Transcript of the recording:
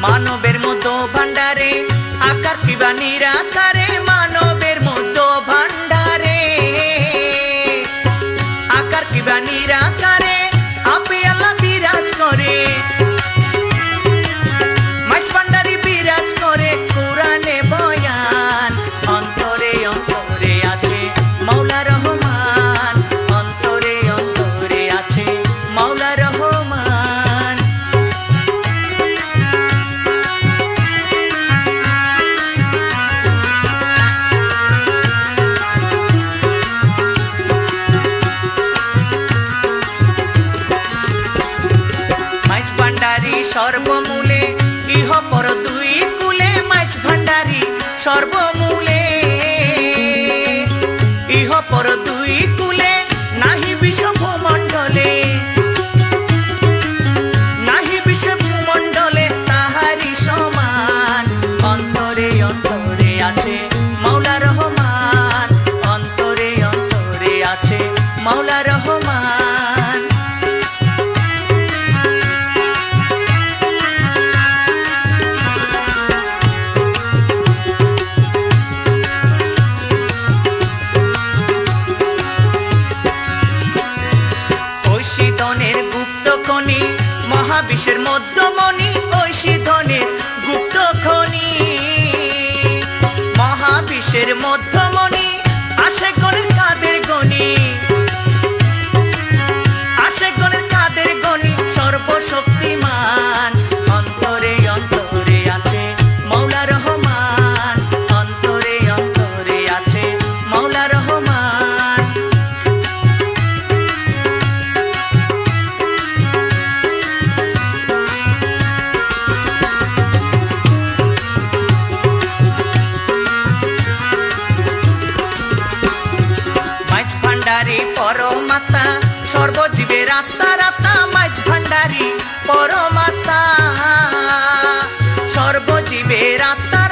মানবের সর্বমূলে, ইহ পর দুই কুলে মাছ ভান্ডারি সর্বমূলে। ইহ পর দুই কুলে নাহি বিষম মণ্ডলে নাহি বিষম মণ্ডলে তাহারি সমান। অন্তরে অন্তরে আছে মাওলা রহমান। অন্তরে অন্তরে আছে মাওলা মহাবিশ্বের মধ্যমণি ঐশীধনের গুপ্ত খনি। মহাবিশ্বের মধ্যমণি ভান্ডারী পরমাতা সর্বজীবের আত্মা রাতা মাছ ভান্ডারী পরমাতা। সর্বজীবের আত্মা